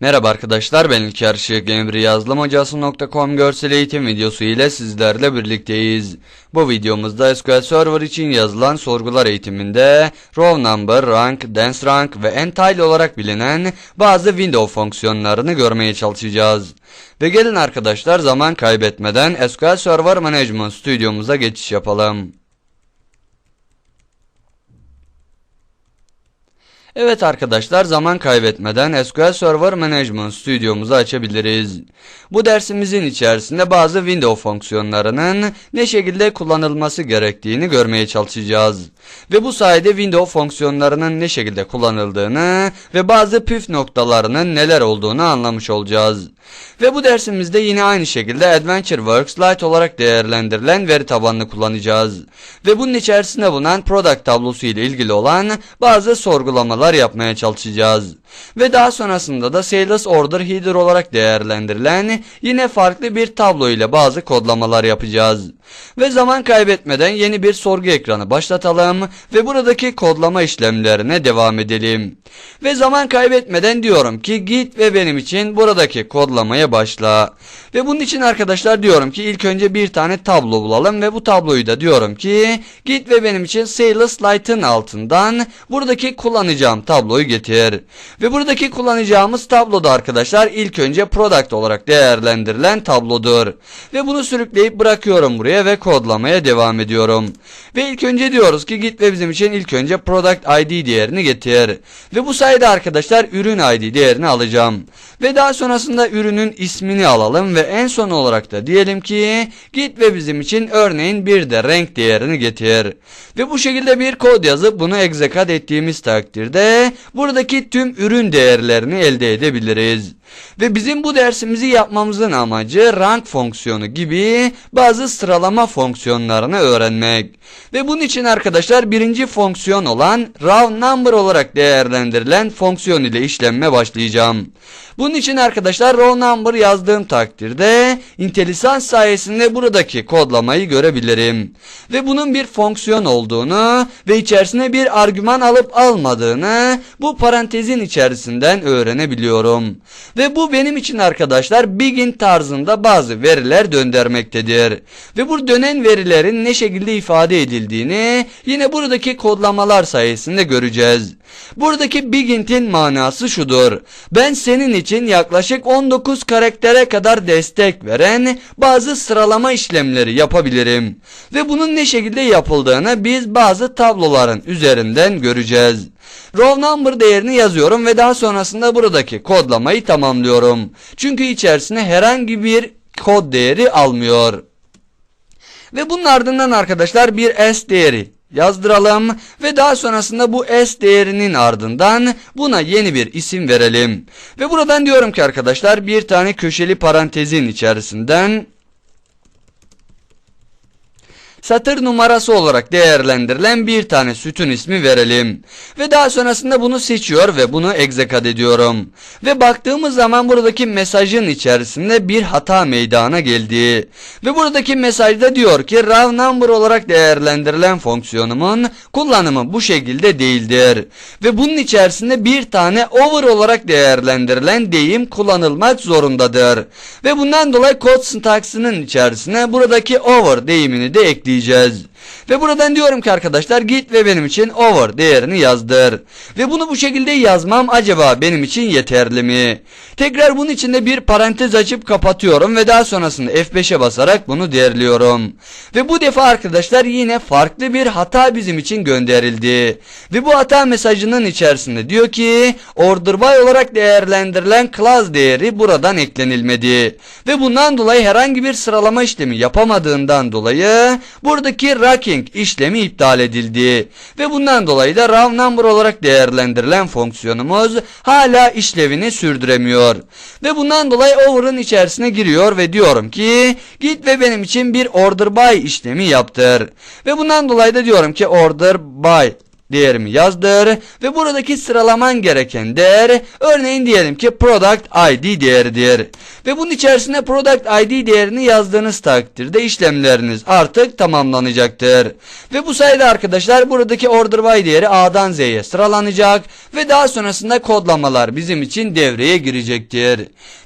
Merhaba arkadaşlar ben İlker Işık Emri yazılımhocası.com görsel eğitim videosu ile sizlerle birlikteyiz. Bu videomuzda SQL Server için yazılan sorgular eğitiminde row number, rank, dance rank ve entile olarak bilinen bazı window fonksiyonlarını görmeye çalışacağız. Ve gelin arkadaşlar zaman kaybetmeden SQL Server Management Studio'muza geçiş yapalım. Evet arkadaşlar zaman kaybetmeden SQL Server Management Studio'muzu açabiliriz. Bu dersimizin içerisinde bazı window fonksiyonlarının ne şekilde kullanılması gerektiğini görmeye çalışacağız. Ve bu sayede window fonksiyonlarının ne şekilde kullanıldığını ve bazı püf noktalarının neler olduğunu anlamış olacağız. Ve bu dersimizde yine aynı şekilde AdventureWorks Lite olarak değerlendirilen veri tabanını kullanacağız. Ve bunun içerisinde bulunan product tablosu ile ilgili olan bazı sorgulamalar yapmaya çalışacağız. Ve daha sonrasında da Sales Order Header olarak değerlendirilen yine farklı bir tablo ile bazı kodlamalar yapacağız. Ve zaman kaybetmeden yeni bir sorgu ekranı başlatalım ve buradaki kodlama işlemlerine devam edelim. Ve zaman kaybetmeden diyorum ki git ve benim için buradaki kodlamaya başla. Ve bunun için arkadaşlar diyorum ki ilk önce bir tane tablo bulalım ve bu tabloyu da diyorum ki git ve benim için Sales Lite'ın altından buradaki kullanacağım tabloyu getir. Ve buradaki kullanacağımız tabloda arkadaşlar ilk önce product olarak değerlendirilen tablodur. Ve bunu sürükleyip bırakıyorum buraya ve kodlamaya devam ediyorum. Ve ilk önce diyoruz ki git ve bizim için ilk önce product ID değerini getir. Ve bu sayede arkadaşlar ürün ID değerini alacağım. Ve daha sonrasında ürünün ismini alalım ve en son olarak da diyelim ki git ve bizim için örneğin bir de renk değerini getir. Ve bu şekilde bir kod yazıp bunu execute ettiğimiz takdirde buradaki tüm ürün değerlerini elde edebiliriz. Ve bizim bu dersimizi yapmamızın amacı rank fonksiyonu gibi bazı sıralama fonksiyonlarını öğrenmek. Ve bunun için arkadaşlar birinci fonksiyon olan raw number olarak değerlendirilen fonksiyon ile işlemme başlayacağım. Bunun için arkadaşlar raw number yazdığım takdirde IntelliSense sayesinde buradaki kodlamayı görebilirim. Ve bunun bir fonksiyon olduğunu ve içerisine bir argüman alıp almadığını bu parantezin içerisinden öğrenebiliyorum. Ve bu benim için arkadaşlar begin tarzında bazı veriler döndürmektedir. Ve bu dönen verilerin ne şekilde ifade edildiğini yine buradaki kodlamalar sayesinde göreceğiz. Buradaki begin'in manası şudur. Ben senin için yaklaşık 19 karaktere kadar destek veren bazı sıralama işlemleri yapabilirim. Ve bunun ne şekilde yapıldığını biz bazı tabloların üzerinden göreceğiz. Row number değerini yazıyorum ve daha sonrasında buradaki kodlamayı tamamlıyorum. Çünkü içerisine herhangi bir kod değeri almıyor. Ve bunun ardından arkadaşlar bir s değeri yazdıralım ve daha sonrasında bu s değerinin ardından buna yeni bir isim verelim. Ve buradan diyorum ki arkadaşlar bir tane köşeli parantezin içerisinden satır numarası olarak değerlendirilen bir tane sütun ismi verelim. Ve daha sonrasında bunu seçiyor ve bunu execute ediyorum. Ve baktığımız zaman buradaki mesajın içerisinde bir hata meydana geldi. Ve buradaki mesajda diyor ki raw number olarak değerlendirilen fonksiyonumun kullanımı bu şekilde değildir. Ve bunun içerisinde bir tane over olarak değerlendirilen deyim kullanılmak zorundadır. Ve bundan dolayı kod syntax'ının içerisine buradaki over deyimini de ekleyeceğiz bekleyeceğiz. Ve buradan diyorum ki arkadaşlar git ve benim için over değerini yazdır. Ve bunu bu şekilde yazmam acaba benim için yeterli mi? Tekrar bunun içinde bir parantez açıp kapatıyorum ve daha sonrasında F5'e basarak bunu değerliyorum. Ve bu defa arkadaşlar yine farklı bir hata bizim için gönderildi. Ve bu hata mesajının içerisinde diyor ki order by olarak değerlendirilen class değeri buradan eklenilmedi. Ve bundan dolayı herhangi bir sıralama işlemi yapamadığından dolayı buradaki racking işlemi iptal edildi. Ve bundan dolayı da raw number olarak değerlendirilen fonksiyonumuz hala işlevini sürdüremiyor. Ve bundan dolayı over'ın içerisine giriyor ve diyorum ki git ve benim için bir order by işlemi yaptır. Ve bundan dolayı da diyorum ki order by değerimi yazdır ve buradaki sıralaman gereken değer örneğin diyelim ki product ID değeridir. Ve bunun içerisine product ID değerini yazdığınız takdirde işlemleriniz artık tamamlanacaktır. Ve bu sayede arkadaşlar buradaki order by değeri A'dan Z'ye sıralanacak ve daha sonrasında kodlamalar bizim için devreye girecektir.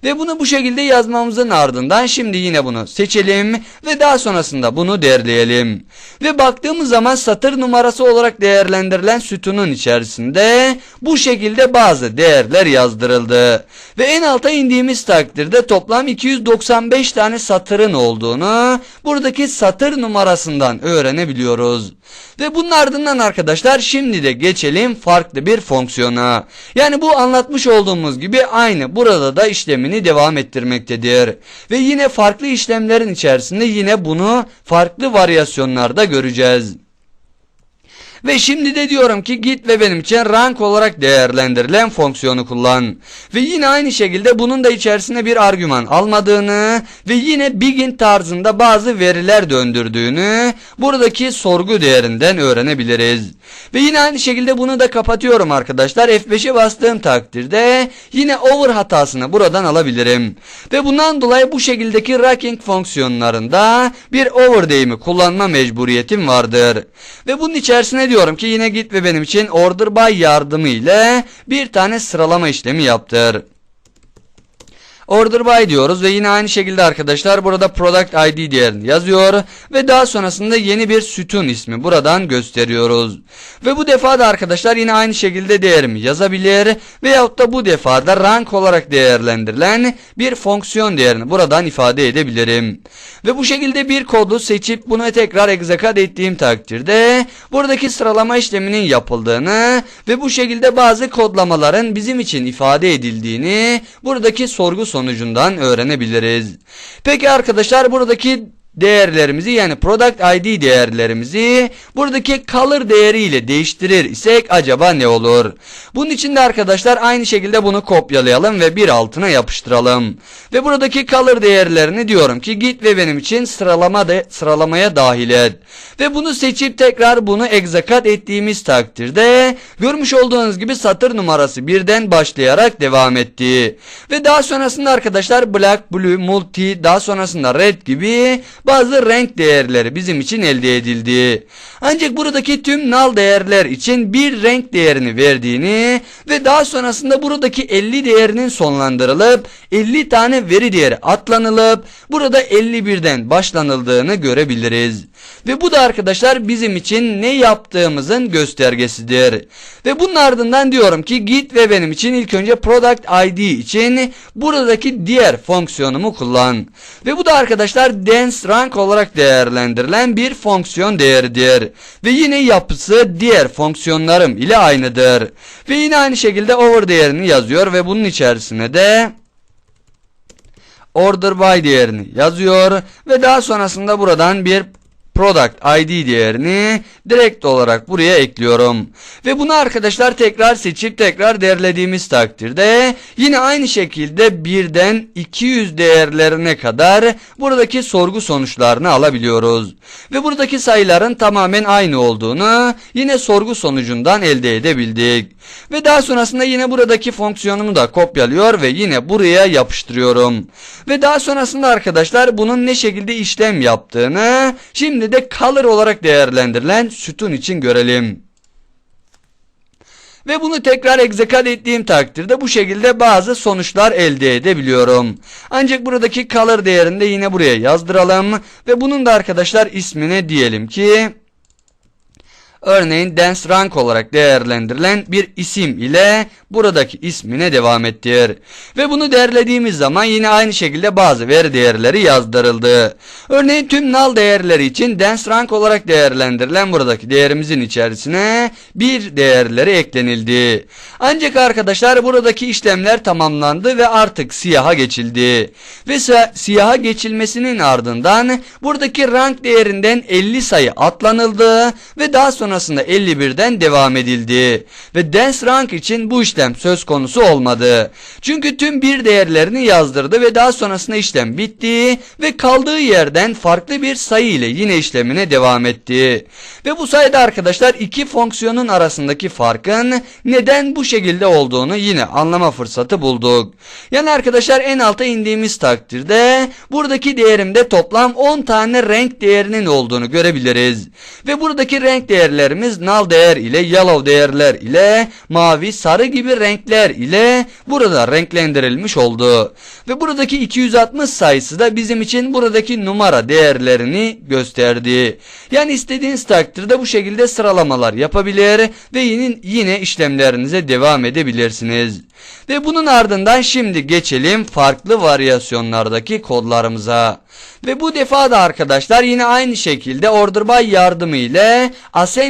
Ve bunu bu şekilde yazmamızın ardından şimdi yine bunu seçelim ve daha sonrasında bunu derleyelim. Ve baktığımız zaman satır numarası olarak değerlendirilen sütunun içerisinde bu şekilde bazı değerler yazdırıldı. Ve en alta indiğimiz takdirde toplam 295 tane satırın olduğunu buradaki satır numarasından öğrenebiliyoruz. Ve bunun ardından arkadaşlar şimdi de geçelim farklı bir fonksiyona. Yani bu anlatmış olduğumuz gibi aynı burada da işlemini devam ettirmektedir. Ve yine farklı işlemlerin içerisinde yine bunu farklı varyasyonlarda göreceğiz. Ve şimdi de diyorum ki git ve benim için rank olarak değerlendirilen fonksiyonu kullan. Ve yine aynı şekilde bunun da içerisine bir argüman almadığını ve yine begin tarzında bazı veriler döndürdüğünü buradaki sorgu değerinden öğrenebiliriz. Ve yine aynı şekilde bunu da kapatıyorum arkadaşlar. F5'e bastığım takdirde yine over hatasını buradan alabilirim. Ve bundan dolayı bu şekildeki racking fonksiyonlarında bir over deyimi kullanma mecburiyetim vardır. Ve bunun içerisine diyorum ki yine git ve benim için order by yardımı ile bir tane sıralama işlemi yaptır. Order by diyoruz ve yine aynı şekilde arkadaşlar burada product ID değerini yazıyor ve daha sonrasında yeni bir sütun ismi buradan gösteriyoruz. Ve bu defa da arkadaşlar yine aynı şekilde değerimi yazabilir veyahut da bu defa da rank olarak değerlendirilen bir fonksiyon değerini buradan ifade edebilirim. Ve bu şekilde bir kodu seçip bunu tekrar execute ettiğim takdirde buradaki sıralama işleminin yapıldığını ve bu şekilde bazı kodlamaların bizim için ifade edildiğini buradaki sorgu sonucundan öğrenebiliriz. Peki arkadaşlar buradaki değerlerimizi yani product ID değerlerimizi buradaki color değeriyle değiştirir isek acaba ne olur? Bunun için de arkadaşlar aynı şekilde bunu kopyalayalım ve bir altına yapıştıralım. Ve buradaki color değerlerini diyorum ki git ve benim için sıralama de, sıralamaya dahil et. Ve bunu seçip tekrar bunu execute ettiğimiz takdirde görmüş olduğunuz gibi satır numarası birden başlayarak devam etti. Ve daha sonrasında arkadaşlar black, blue, multi daha sonrasında red gibi bazı renk değerleri bizim için elde edildi. Ancak buradaki tüm null değerler için bir renk değerini verdiğini ve daha sonrasında buradaki 50 değerinin sonlandırılıp 50 tane veri değeri atlanılıp burada 51'den başlanıldığını görebiliriz. Ve bu da arkadaşlar bizim için ne yaptığımızın göstergesidir. Ve bunun ardından diyorum ki git ve benim için ilk önce product ID için buradaki diğer fonksiyonumu kullan. Ve bu da arkadaşlar dance rank olarak değerlendirilen bir fonksiyon değeridir. Ve yine yapısı diğer fonksiyonlarım ile aynıdır. Ve yine aynı şekilde over değerini yazıyor ve bunun içerisine de order by değerini yazıyor ve daha sonrasında buradan bir product ID değerini direkt olarak buraya ekliyorum. Ve bunu arkadaşlar tekrar seçip tekrar derlediğimiz takdirde yine aynı şekilde birden 200 değerlerine kadar buradaki sorgu sonuçlarını alabiliyoruz. Ve buradaki sayıların tamamen aynı olduğunu yine sorgu sonucundan elde edebildik. Ve daha sonrasında yine buradaki fonksiyonumu da kopyalıyor ve yine buraya yapıştırıyorum. Ve daha sonrasında arkadaşlar bunun ne şekilde işlem yaptığını şimdi de color olarak değerlendirilen sütun için görelim. Ve bunu tekrar execute ettiğim takdirde bu şekilde bazı sonuçlar elde edebiliyorum. Ancak buradaki color değerini de yine buraya yazdıralım. Ve bunun da arkadaşlar ismine diyelim ki Örneğin dance rank olarak değerlendirilen bir isim ile buradaki ismine devam ettir. Ve bunu değerlediğimiz zaman yine aynı şekilde bazı veri değerleri yazdırıldı. Örneğin tüm null değerleri için dance rank olarak değerlendirilen buradaki değerimizin içerisine bir değerleri eklenildi. Ancak arkadaşlar buradaki işlemler tamamlandı ve artık siyaha geçildi. Ve siyaha geçilmesinin ardından buradaki rank değerinden 50 sayı atlanıldı ve daha sonra sonrasında 51'den devam edildi. Ve dance rank için bu işlem söz konusu olmadı. Çünkü tüm bir değerlerini yazdırdı ve daha sonrasında işlem bitti ve kaldığı yerden farklı bir sayı ile yine işlemine devam etti. Ve bu sayede arkadaşlar iki fonksiyonun arasındaki farkın neden bu şekilde olduğunu yine anlama fırsatı bulduk. Yani arkadaşlar en alta indiğimiz takdirde buradaki değerimde toplam 10 tane renk değerinin olduğunu görebiliriz. Ve buradaki renk değerlerimiz null değer ile yellow değerler ile mavi sarı gibi renkler ile burada renklendirilmiş oldu. Ve buradaki 260 sayısı da bizim için buradaki numara değerlerini gösterdi. Yani istediğiniz takdirde bu şekilde sıralamalar yapabilir ve yine, yine işlemlerinize devam edebilirsiniz. Ve bunun ardından şimdi geçelim farklı varyasyonlardaki kodlarımıza. Ve bu defa da arkadaşlar yine aynı şekilde order by yardımı ile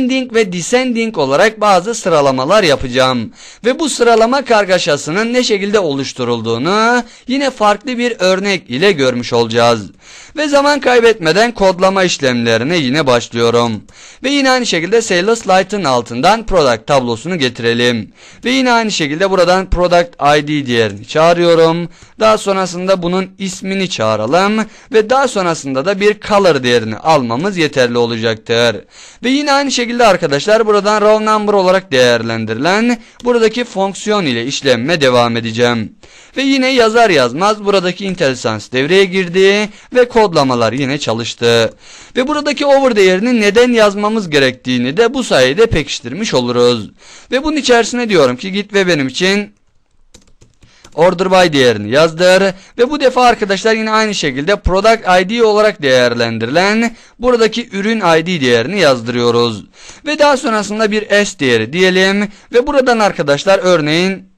ascending ve descending olarak bazı sıralamalar yapacağım. Ve bu sıralama kargaşasının ne şekilde oluşturulduğunu yine farklı bir örnek ile görmüş olacağız. Ve zaman kaybetmeden kodlama işlemlerine yine başlıyorum. Ve yine aynı şekilde Sales Light'ın altından product tablosunu getirelim. Ve yine aynı şekilde buradan product ID değerini çağırıyorum. Daha sonrasında bunun ismini çağıralım. Ve daha sonrasında da bir color değerini almamız yeterli olacaktır. Ve yine aynı şekilde arkadaşlar buradan row number olarak değerlendirilen buradaki fonksiyon ile işlemme devam edeceğim. Ve yine yazar yazmaz buradaki IntelliSense devreye girdi ve kodlamalar yine çalıştı. Ve buradaki over değerini neden yazmamız gerektiğini de bu sayede pekiştirmiş oluruz. Ve bunun içerisine diyorum ki git ve benim için order by değerini yazdır ve bu defa arkadaşlar yine aynı şekilde product ID olarak değerlendirilen buradaki ürün ID değerini yazdırıyoruz. Ve daha sonrasında bir S değeri diyelim ve buradan arkadaşlar örneğin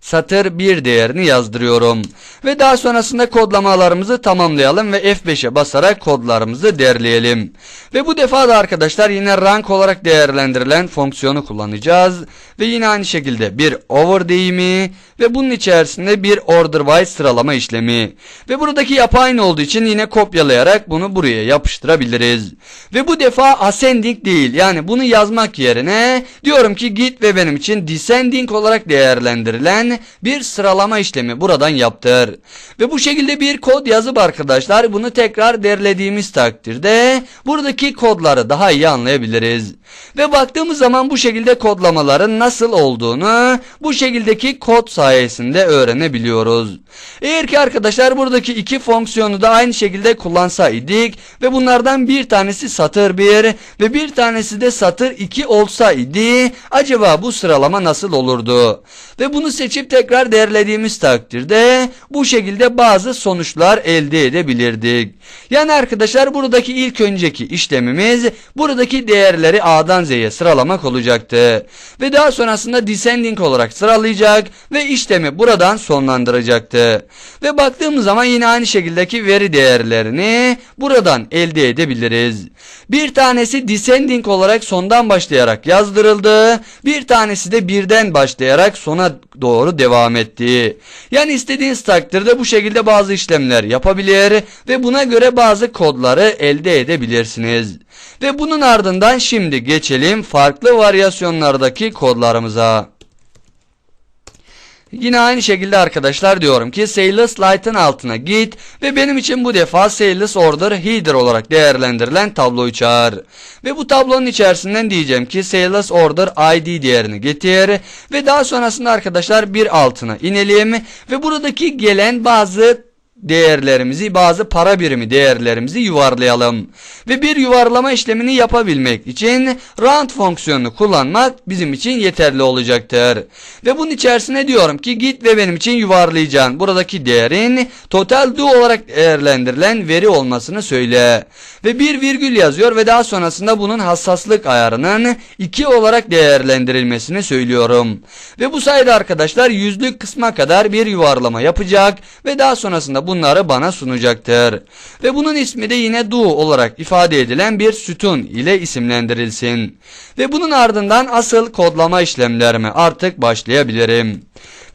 satır 1 değerini yazdırıyorum. Ve daha sonrasında kodlamalarımızı tamamlayalım ve F5'e basarak kodlarımızı derleyelim. Ve bu defa da arkadaşlar yine rank olarak değerlendirilen fonksiyonu kullanacağız. Ve yine aynı şekilde bir over deyimi ve bunun içerisinde bir order by sıralama işlemi. Ve buradaki yapı aynı olduğu için yine kopyalayarak bunu buraya yapıştırabiliriz. Ve bu defa ascending değil yani bunu yazmak yerine diyorum ki git ve benim için descending olarak değerlendirilen bir sıralama işlemi buradan yaptır. Ve bu şekilde bir kod yazıp arkadaşlar bunu tekrar derlediğimiz takdirde buradaki kodları daha iyi anlayabiliriz. Ve baktığımız zaman bu şekilde kodlamaların nasıl olduğunu bu şekildeki kod sayesinde öğrenebiliyoruz. Eğer ki arkadaşlar buradaki iki fonksiyonu da aynı şekilde kullansaydık ve bunlardan bir tanesi satır 1 ve bir tanesi de satır 2 olsaydı acaba bu sıralama nasıl olurdu? Ve bunu seçip tekrar değerlediğimiz takdirde bu şekilde bazı sonuçlar elde edebilirdik. Yani arkadaşlar buradaki ilk önceki işlemimiz buradaki değerleri A'dan Z'ye sıralamak olacaktı. Ve daha sonrasında descending olarak sıralayacak ve işlemi buradan sonlandıracaktı. Ve baktığımız zaman yine aynı şekildeki veri değerlerini buradan elde edebiliriz. Bir tanesi descending olarak sondan başlayarak yazdırıldı. Bir tanesi de birden başlayarak sona doğru devam etti. Yani istediğiniz takdirde bu şekilde bazı işlemler yapabilir ve buna göre bazı kodları elde edebilirsiniz. Ve bunun ardından şimdi geçelim farklı varyasyonlardaki kodlarımıza. Yine aynı şekilde arkadaşlar diyorum ki Sales Light'ın altına git ve benim için bu defa Sales Order Header olarak değerlendirilen tabloyu çağır. Ve bu tablonun içerisinden diyeceğim ki Sales Order ID değerini getir ve daha sonrasında arkadaşlar bir altına inelim ve buradaki gelen bazı değerlerimizi bazı para birimi değerlerimizi yuvarlayalım. Ve bir yuvarlama işlemini yapabilmek için round fonksiyonunu kullanmak bizim için yeterli olacaktır. Ve bunun içerisine diyorum ki git ve benim için yuvarlayacağın buradaki değerin total do olarak değerlendirilen veri olmasını söyle. Ve bir virgül yazıyor ve daha sonrasında bunun hassaslık ayarının 2 olarak değerlendirilmesini söylüyorum. Ve bu sayede arkadaşlar yüzlük kısma kadar bir yuvarlama yapacak ve daha sonrasında bunları bana sunacaktır. Ve bunun ismi de yine do olarak ifade edilen bir sütun ile isimlendirilsin. Ve bunun ardından asıl kodlama işlemlerime artık başlayabilirim.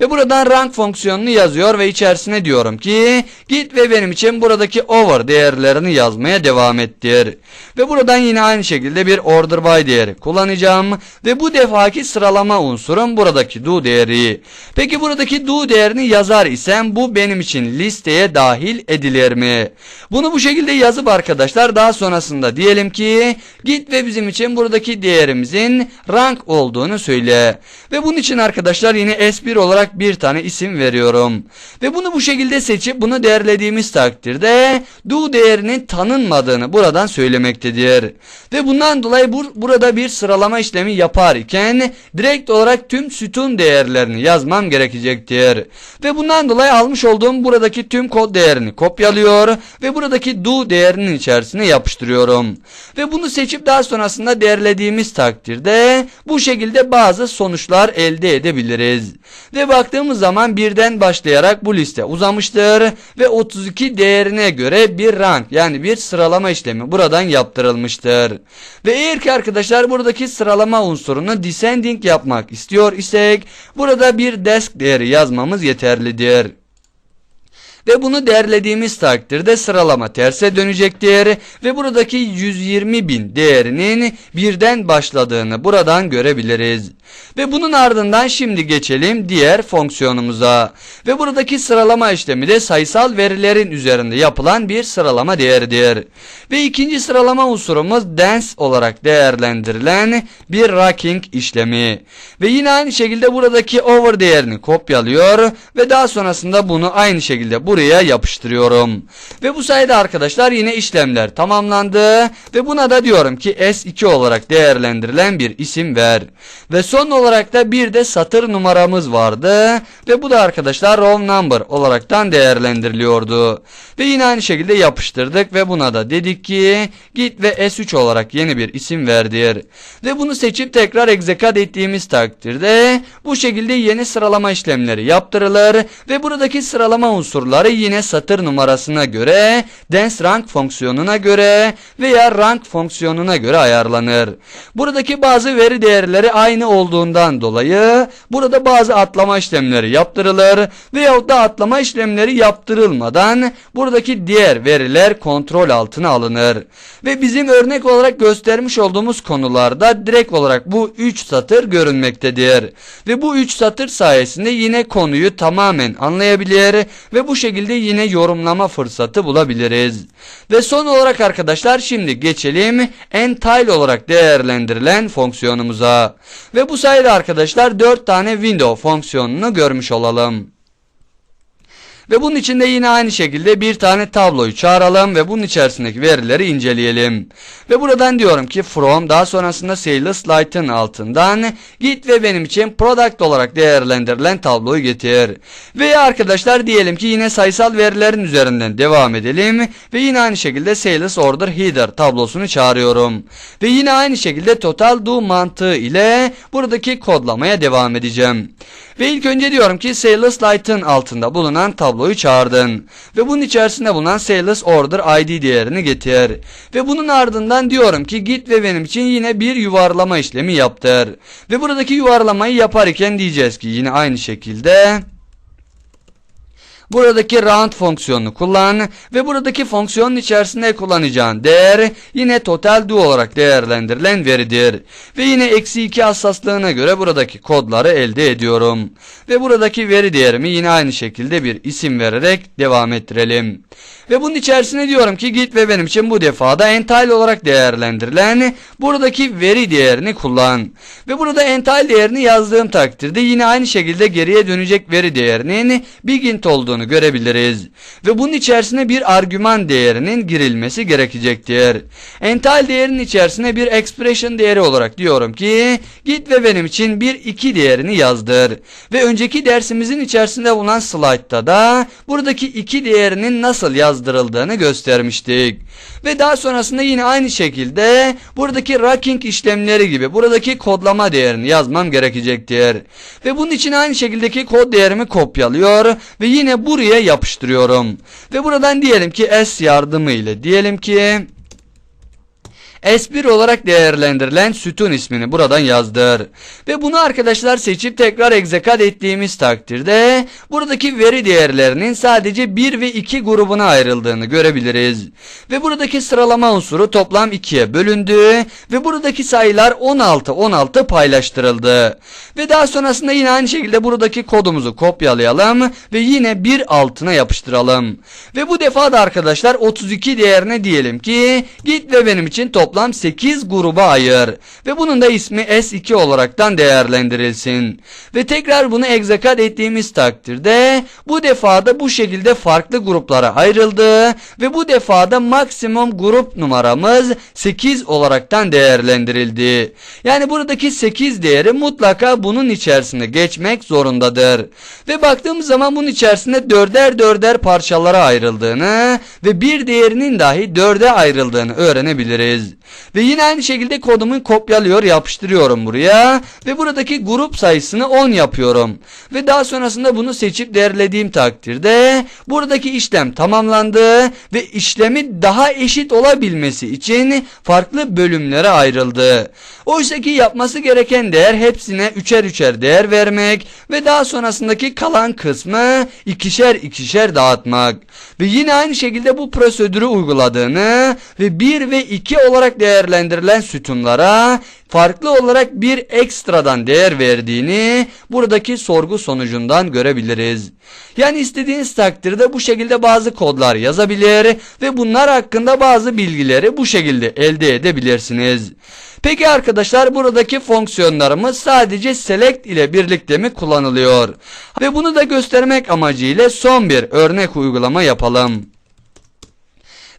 Ve buradan rank fonksiyonunu yazıyor ve içerisine diyorum ki git ve benim için buradaki over değerlerini yazmaya devam ettir. Ve buradan yine aynı şekilde bir order by değeri kullanacağım ve bu defaki sıralama unsurum buradaki do değeri. Peki buradaki do değerini yazar isem bu benim için listeye dahil edilir mi? Bunu bu şekilde yazıp arkadaşlar daha sonrasında diyelim ki git ve bizim için buradaki değerimizin rank olduğunu söyle. Ve bunun için arkadaşlar yine S1 olarak bir tane isim veriyorum. Ve bunu bu şekilde seçip bunu değerlediğimiz takdirde do değerinin tanınmadığını buradan söylemektedir. Ve bundan dolayı bu, burada bir sıralama işlemi yapar iken direkt olarak tüm sütun değerlerini yazmam gerekecektir. Ve bundan dolayı almış olduğum buradaki tüm kod değerini kopyalıyor ve buradaki do değerinin içerisine yapıştırıyorum. Ve bunu seçip daha sonrasında değerlediğimiz takdirde bu şekilde bazı sonuçlar elde edebiliriz. Ve baktığımız zaman birden başlayarak bu liste uzamıştır ve 32 değerine göre bir rank yani bir sıralama işlemi buradan yaptırılmıştır. Ve eğer ki arkadaşlar buradaki sıralama unsurunu descending yapmak istiyor isek burada bir desk değeri yazmamız yeterlidir. Ve bunu değerlediğimiz takdirde sıralama terse dönecektir ve buradaki 120 bin değerinin birden başladığını buradan görebiliriz. Ve bunun ardından şimdi geçelim diğer fonksiyonumuza. Ve buradaki sıralama işlemi de sayısal verilerin üzerinde yapılan bir sıralama değeridir. Ve ikinci sıralama unsurumuz dance olarak değerlendirilen bir ranking işlemi. Ve yine aynı şekilde buradaki over değerini kopyalıyor ve daha sonrasında bunu aynı şekilde buraya yapıştırıyorum. Ve bu sayede arkadaşlar yine işlemler tamamlandı ve buna da diyorum ki S2 olarak değerlendirilen bir isim ver. Ve son olarak da bir de satır numaramız vardı ve bu da arkadaşlar row number olaraktan değerlendiriliyordu. Ve yine aynı şekilde yapıştırdık ve buna da dedik ki git ve S3 olarak yeni bir isim verdir. Ve bunu seçip tekrar execute ettiğimiz takdirde bu şekilde yeni sıralama işlemleri yaptırılır ve buradaki sıralama unsurları yine satır numarasına göre, dance rank fonksiyonuna göre veya rank fonksiyonuna göre ayarlanır. Buradaki bazı veri değerleri aynı olduğundan dolayı burada bazı atlama işlemleri yaptırılır veyahut da atlama işlemleri yaptırılmadan buradaki diğer veriler kontrol altına alınır. Ve bizim örnek olarak göstermiş olduğumuz konularda direkt olarak bu 3 satır görünmektedir. Ve bu 3 satır sayesinde yine konuyu tamamen anlayabilir ve bu şekilde yine yorumlama fırsatı bulabiliriz. Ve son olarak arkadaşlar şimdi geçelim entile olarak değerlendirilen fonksiyonumuza. Ve bu sayede arkadaşlar 4 tane window fonksiyonunu görmüş olalım. Ve bunun içinde yine aynı şekilde bir tane tabloyu çağıralım ve bunun içerisindeki verileri inceleyelim. Ve buradan diyorum ki from daha sonrasında sales light'ın altından git ve benim için product olarak değerlendirilen tabloyu getir. Veya arkadaşlar diyelim ki yine sayısal verilerin üzerinden devam edelim ve yine aynı şekilde sales order header tablosunu çağırıyorum. Ve yine aynı şekilde total do mantığı ile buradaki kodlamaya devam edeceğim. Ve ilk önce diyorum ki sales light'ın altında bulunan tabloyu çağırdın. Ve bunun içerisinde bulunan sales order id değerini getir. Ve bunun ardından diyorum ki git ve benim için yine bir yuvarlama işlemi yaptır. Ve buradaki yuvarlamayı yaparken diyeceğiz ki yine aynı şekilde Buradaki round fonksiyonunu kullan ve buradaki fonksiyonun içerisinde kullanacağın değer yine total do olarak değerlendirilen veridir. Ve yine eksi 2 hassaslığına göre buradaki kodları elde ediyorum. Ve buradaki veri değerimi yine aynı şekilde bir isim vererek devam ettirelim. Ve bunun içerisine diyorum ki git ve benim için bu defada entile olarak değerlendirilen buradaki veri değerini kullan. Ve burada entile değerini yazdığım takdirde yine aynı şekilde geriye dönecek veri değerinin bigint olduğunu görebiliriz. Ve bunun içerisine bir argüman değerinin girilmesi gerekecektir. Entile değerinin içerisine bir expression değeri olarak diyorum ki git ve benim için bir 2 değerini yazdır. Ve önceki dersimizin içerisinde bulunan slaytta da buradaki 2 değerinin nasıl yazdırıldığını göstermiştik. Ve daha sonrasında yine aynı şekilde buradaki racking işlemleri gibi buradaki kodlama değerini yazmam gerekecektir. Ve bunun için aynı şekildeki kod değerimi kopyalıyor ve yine buraya yapıştırıyorum. Ve buradan diyelim ki S yardımı ile diyelim ki S1 olarak değerlendirilen sütun ismini buradan yazdır. Ve bunu arkadaşlar seçip tekrar egzekat ettiğimiz takdirde buradaki veri değerlerinin sadece 1 ve 2 grubuna ayrıldığını görebiliriz. Ve buradaki sıralama unsuru toplam 2'ye bölündü ve buradaki sayılar 16 16 paylaştırıldı. Ve daha sonrasında yine aynı şekilde buradaki kodumuzu kopyalayalım ve yine bir altına yapıştıralım. Ve bu defa da arkadaşlar 32 değerine diyelim ki git ve benim için toplam 8 gruba ayır. Ve bunun da ismi S2 olaraktan değerlendirilsin. Ve tekrar bunu egzekat ettiğimiz takdirde bu defa da bu şekilde farklı gruplara ayrıldı ve bu defa da maksimum grup numaramız 8 olaraktan değerlendirildi. Yani buradaki 8 değeri mutlaka bunun içerisine geçmek zorundadır. Ve baktığımız zaman bunun içerisinde dörder dörder parçalara ayrıldığını ve bir değerinin dahi dörde ayrıldığını öğrenebiliriz. Ve yine aynı şekilde kodumu kopyalıyor yapıştırıyorum buraya ve buradaki grup sayısını 10 yapıyorum. Ve daha sonrasında bunu seçip değerlediğim takdirde buradaki işlem tamamlandı ve işlemi daha eşit olabilmesi için farklı bölümlere ayrıldı. Oysa ki yapması gereken değer hepsine üçer üçer değer vermek ve daha sonrasındaki kalan kısmı ikişer ikişer dağıtmak. Ve yine aynı şekilde bu prosedürü uyguladığını ve 1 ve 2 olarak değerlendirilen sütunlara farklı olarak bir ekstradan değer verdiğini buradaki sorgu sonucundan görebiliriz. Yani istediğiniz takdirde bu şekilde bazı kodlar yazabilir ve bunlar hakkında bazı bilgileri bu şekilde elde edebilirsiniz. Peki arkadaşlar buradaki fonksiyonlarımız sadece select ile birlikte mi kullanılıyor? Ve bunu da göstermek amacıyla son bir örnek uygulama yapalım.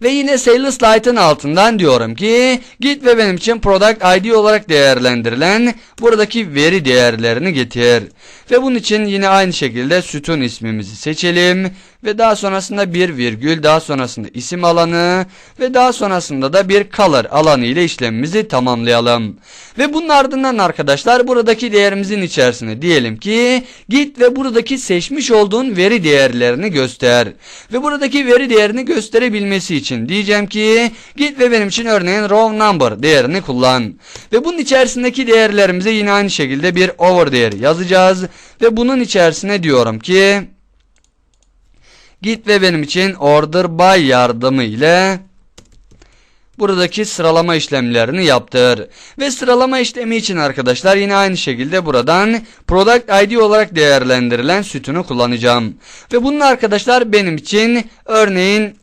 Ve yine Sales Light'ın altından diyorum ki git ve benim için product ID olarak değerlendirilen buradaki veri değerlerini getir. Ve bunun için yine aynı şekilde sütun ismimizi seçelim. Ve daha sonrasında bir virgül, daha sonrasında isim alanı ve daha sonrasında da bir color alanı ile işlemimizi tamamlayalım. Ve bunun ardından arkadaşlar buradaki değerimizin içerisine diyelim ki git ve buradaki seçmiş olduğun veri değerlerini göster. Ve buradaki veri değerini gösterebilmesi için diyeceğim ki git ve benim için örneğin row number değerini kullan. Ve bunun içerisindeki değerlerimize yine aynı şekilde bir over değeri yazacağız. Ve bunun içerisine diyorum ki git ve benim için order by yardımı ile buradaki sıralama işlemlerini yaptır. Ve sıralama işlemi için arkadaşlar yine aynı şekilde buradan product ID olarak değerlendirilen sütunu kullanacağım. Ve bunun arkadaşlar benim için örneğin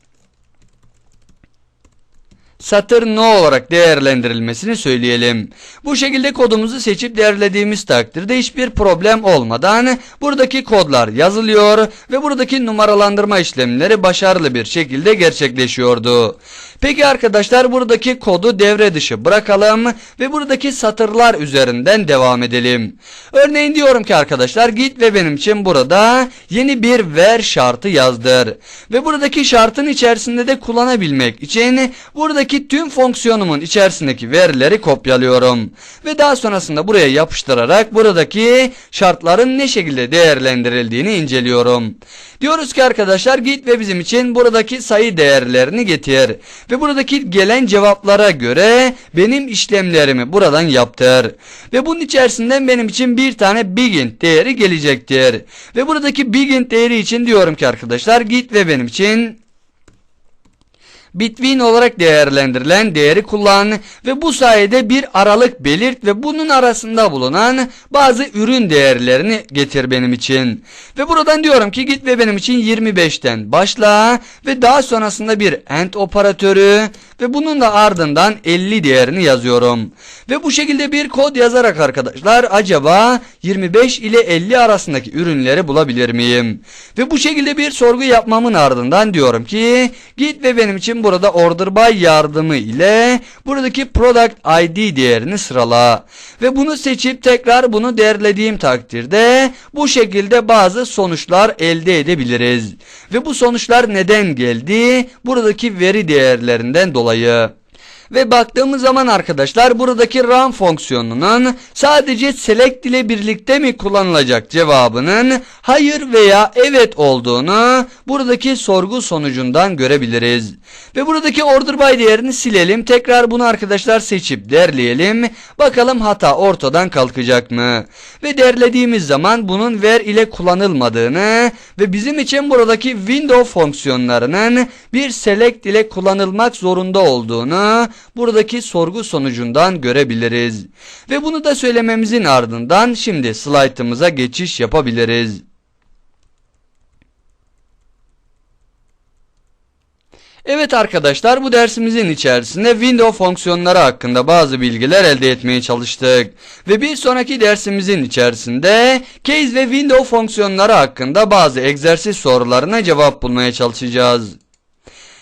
satır no olarak değerlendirilmesini söyleyelim. Bu şekilde kodumuzu seçip değerlediğimiz takdirde hiçbir problem olmadan buradaki kodlar yazılıyor ve buradaki numaralandırma işlemleri başarılı bir şekilde gerçekleşiyordu. Peki arkadaşlar buradaki kodu devre dışı bırakalım ve buradaki satırlar üzerinden devam edelim. Örneğin diyorum ki arkadaşlar git ve benim için burada yeni bir ver şartı yazdır. Ve buradaki şartın içerisinde de kullanabilmek için buradaki tüm fonksiyonumun içerisindeki verileri kopyalıyorum. Ve daha sonrasında buraya yapıştırarak buradaki şartların ne şekilde değerlendirildiğini inceliyorum. Diyoruz ki arkadaşlar git ve bizim için buradaki sayı değerlerini getir. Ve buradaki gelen cevaplara göre benim işlemlerimi buradan yaptır. Ve bunun içerisinden benim için bir tane begin değeri gelecektir. Ve buradaki begin değeri için diyorum ki arkadaşlar git ve benim için Between olarak değerlendirilen değeri kullan ve bu sayede bir aralık belirt ve bunun arasında bulunan bazı ürün değerlerini getir benim için. Ve buradan diyorum ki git ve benim için 25'ten başla ve daha sonrasında bir AND operatörü ve bunun da ardından 50 değerini yazıyorum. Ve bu şekilde bir kod yazarak arkadaşlar acaba 25 ile 50 arasındaki ürünleri bulabilir miyim? Ve bu şekilde bir sorgu yapmamın ardından diyorum ki git ve benim için burada order by yardımı ile buradaki product ID değerini sırala. Ve bunu seçip tekrar bunu değerlediğim takdirde bu şekilde bazı sonuçlar elde edebiliriz. Ve bu sonuçlar neden geldi? Buradaki veri değerlerinden dolayı. dolayı Ve baktığımız zaman arkadaşlar buradaki run fonksiyonunun sadece select ile birlikte mi kullanılacak cevabının hayır veya evet olduğunu buradaki sorgu sonucundan görebiliriz. Ve buradaki order by değerini silelim. Tekrar bunu arkadaşlar seçip derleyelim. Bakalım hata ortadan kalkacak mı? Ve derlediğimiz zaman bunun where ile kullanılmadığını ve bizim için buradaki window fonksiyonlarının bir select ile kullanılmak zorunda olduğunu buradaki sorgu sonucundan görebiliriz. Ve bunu da söylememizin ardından şimdi slaytımıza geçiş yapabiliriz. Evet arkadaşlar bu dersimizin içerisinde window fonksiyonları hakkında bazı bilgiler elde etmeye çalıştık. Ve bir sonraki dersimizin içerisinde case ve window fonksiyonları hakkında bazı egzersiz sorularına cevap bulmaya çalışacağız.